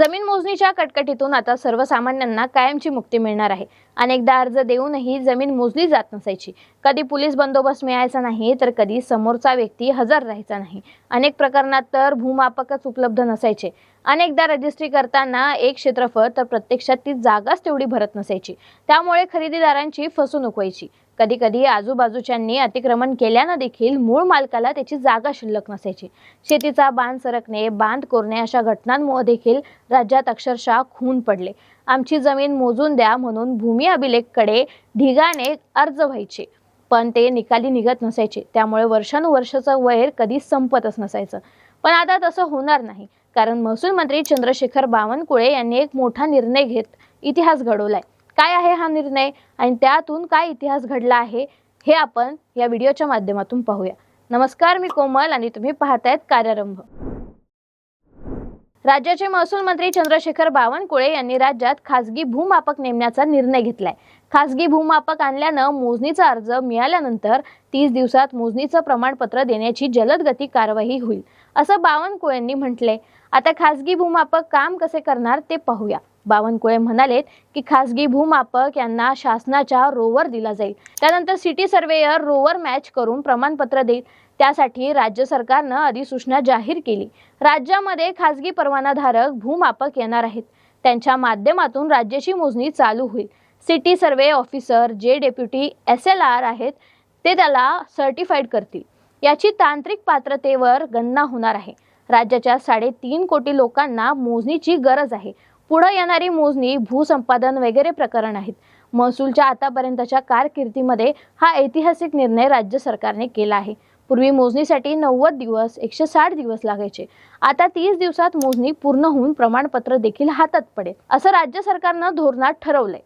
जमीन मोजणीच्या कटकटीतून आता सर्वसामान्यांना कायमची मुक्ती मिळणार आहे. अनेकदा अर्ज देऊनही जमीन मोजली जात नसायची. कधी पोलीस बंदोबस्त मिळायचा नाही तर कधी समोरचा व्यक्ती हजर राहायचा नाही. अनेक प्रकरणात तर भूमापकच उपलब्ध नसायचे. अनेकदा रजिस्ट्री करताना एक क्षेत्रफळ तर प्रत्यक्षात ती जागाच तेवढी भरत नसायची. त्यामुळे खरेदीदारांची फसवणूक व्हायची. कधी कधी आजूबाजूच्यांनी अतिक्रमण केल्यानं देखील मूळ मालकाला त्याची जागा शिल्लक नसायची. शेतीचा बांध सरकणे बांध कोरणे अशा घटनांमुळे देखील राज्यात अक्षरशः खून पडले. आमची जमीन मोजून द्या म्हणून भूमी अभिलेखकडे ढिगाने अर्ज व्हायचे. पण ते निकाली निघत नसायचे. त्यामुळे वर्षानुवर्षाचं वैर कधी संपतच नसायचं. पण आता तसं होणार नाही. कारण महसूल मंत्री चंद्रशेखर बावनकुळे यांनी एक मोठा निर्णय घेत इतिहास घडवलाय. काय आहे हा निर्णय आणि त्यातून काय इतिहास घडला आहे हे आपण या व्हिडिओच्या माध्यमातून पाहूया. नमस्कार मी कोमल आणि तुम्ही पाहतायत कार्यारंभ. राज्याचे महसूल मंत्री चंद्रशेखर बावनकुळे यांनी राज्यात खासगी भूमापक नेमण्याचा निर्णय घेतलाय. खासगी भूमापक आणल्यानं मोजणीचा अर्ज मिळाल्यानंतर तीस दिवसात मोजणीचं प्रमाणपत्र देण्याची जलद गती कारवाई होईल असं बावनकुळेंनी म्हटलंय. आता खासगी भूमापक काम कसे करणार ते पाहूया. बावनकुळे म्हणालेत की खासगी भूमापक यांना शासनाच्या रोवर दिला जाईल. त्यानंतर सिटी सर्वेयर रोवर मॅच करून प्रमाणपत्र देईल. त्यासाठी राज्य सरकारनं अधिसूचना जाहीर केली. राज्यामध्ये खासगी परवानाधारक भूमापक येणार आहेत. त्यांच्या माध्यमातून राज्याची मोजणी चालू होईल. सिटी सर्वे ऑफिसर जे डेप्युटी एस एल आर आहेत ते त्याला सर्टिफाईड करतील. याची तांत्रिक पात्रतेवर गणना होणार आहे. राज्याच्या साडेतीन कोटी लोकांना मोजणीची गरज आहे. पुढे येणारी मोजणी भूसंपादन वगैरे प्रकरण आहेत. महसूलच्या आतापर्यंतच्या कारकिर्दीमध्ये हा ऐतिहासिक निर्णय राज्य सरकारने केला आहे. पूर्वी मोजणीसाठी नव्वद दिवस एकशे साठ दिवस लागायचे. आता तीस दिवसात मोजणी पूर्ण होऊन प्रमाणपत्र देखील हातात पडेल असं राज्य सरकारनं धोरणात ठरवलंय.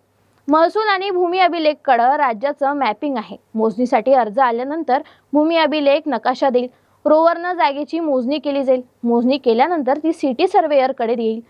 महसूल आणि भूमी अभिलेखकडं राज्याचं मॅपिंग आहे. मोजणीसाठी अर्ज आल्यानंतर भूमी अभिलेख नकाशा देईल. रोवरनं जागेची मोजणी केली जाईल. मोजणी केल्यानंतर ती सिटी सर्वेयरकडे येईल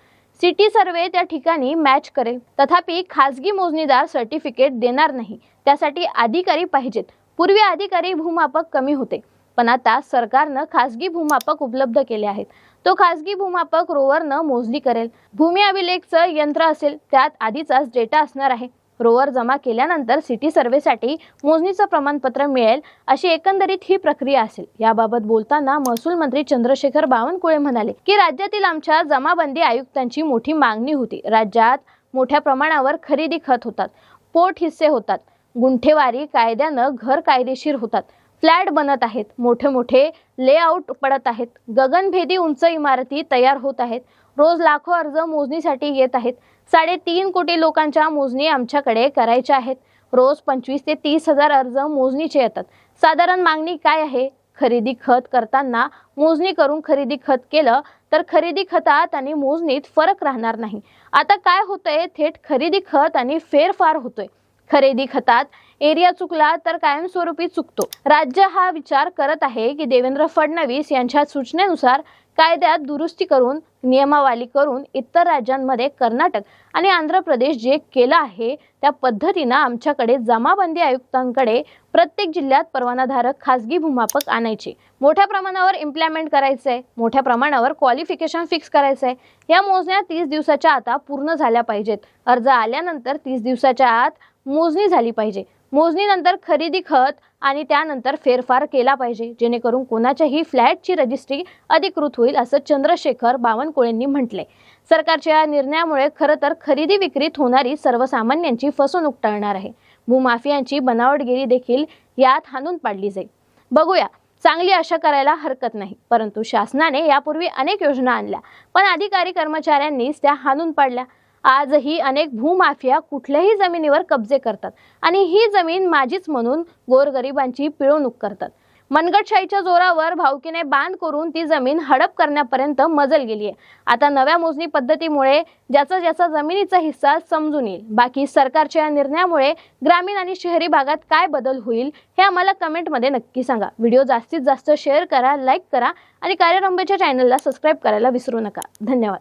सिटी सर्वे त्या ठिकाणी मॅच करेल. तथापि खाजगी मोजणीदार सर्टिफिकेट देणार नाही. त्यासाठी अधिकारी पाहिजेत. पूर्वी अधिकारी भूमापक कमी होते. पण आता सरकारनं खासगी भूमापक उपलब्ध केले आहेत. तो खासगी भूमापक रोवरनं मोजणी करेल. भूमी अभिलेखचं यंत्र असेल त्यात आधीचाच डेटा असणार आहे. रोवर जमा केल्यानंतर सिटी सर्वेसाठी मोजणीचं प्रमाणपत्र मिळेल अशी एकंदरीत ही प्रक्रिया असेल. याबाबत बोलताना महसूल मंत्री चंद्रशेखर बावनकुळे म्हणाले की राज्यातील आमच्या जमाबंदी आयुक्तांची मोठी मागणी होती. राज्यात मोठ्या प्रमाणावर खरेदी खत होतात पोट हिस्से होतात गुंठेवारी कायद्यानं घर कायदेशीर होतात. फ्लॅट बनत आहेत. मोठे मोठे लेआउट पडत आहेत. गगनभेदी उंच इमारती तयार होत आहेत. रोज लाखो अर्ज मोजणीसाठी येत आहेत. साडेतीन कोटी लोकांच्या मोजणी आमच्याकडे करायच्या आहेत. रोज पंचवीस ते तीस हजार अर्ज मोजणीचे येतात. साधारण मागणी काय आहे? खरेदी खत करताना मोजणी करून खरेदी खत केलं तर खरेदी खतात आणि मोजणीत फरक राहणार नाही. आता काय होतंय? थेट खरेदी खत आणि फेरफार होतोय. खरेदी खतात एरिया चुकला तर कायमस्वरूपी चुकतो. राज्य हा विचार करत आहे की देवेंद्र फडणवीस यांच्या सूचनेनुसार कायद्यात दुरुस्ती करून नियमावली करून इतर राज्यांमध्ये कर्नाटक आणि आंध्र प्रदेश जे केलं आहे त्या पद्धतीनं आमच्याकडे जमाबंदी आयुक्तांकडे प्रत्येक जिल्ह्यात परवानाधारक खासगी भूमापक आणायचे. मोठ्या प्रमाणावर इम्प्लिमेंट करायचं आहे मोठ्या प्रमाणावर क्वालिफिकेशन फिक्स करायचं आहे या मोजण्या तीस दिवसाच्या आता पूर्ण झाल्या पाहिजेत. अर्ज आल्यानंतर तीस दिवसाच्या आत मोजणी झाली पाहिजे. मोजणीनंतर खरेदी खत आणि त्यानंतर फेरफार केला पाहिजे. जेणेकरून कोणाच्याही फ्लॅटची रजिस्ट्री अधिकृत होईल असं चंद्रशेखर बावनकुळेंनी म्हटलंय. सरकारच्या या निर्णयामुळे खरं तर खरेदी विक्रीत होणारी सर्वसामान्यांची फसवणूक टळणार आहे. भूमाफियांची बनावटगिरी देखील यात हाणून पाडली जाईल. बघूया चांगली आशा करायला हरकत नाही परंतु शासनाने यापूर्वी अनेक योजना आणल्या पण अधिकारी कर्मचाऱ्यांनीच त्या हाणून पाडल्या. आजही अनेक भूमाफिया कुठल्याही जमिनीवर कब्जे करतात आणि ही जमीन माझीच म्हणून गोरगरिबांची पिळवणूक करतात. मनगटशाहीच्या जोरावर भावकीने बांध करून ती जमीन हडप करण्यापर्यंत मजल गेली आहे आता नव्या मोजणी पद्धतीमुळे ज्याचा ज्याचा जमिनीचा हिस्सा समजून येईल. बाकी सरकारच्या या निर्णयामुळे ग्रामीण आणि शहरी भागात काय बदल होईल हे आम्हाला कमेंटमध्ये नक्की सांगा. व्हिडिओ जास्तीत जास्त शेअर करा लाईक करा आणि कार्यरंभेच्या चॅनलला सबस्क्राईब करायला विसरू नका. धन्यवाद.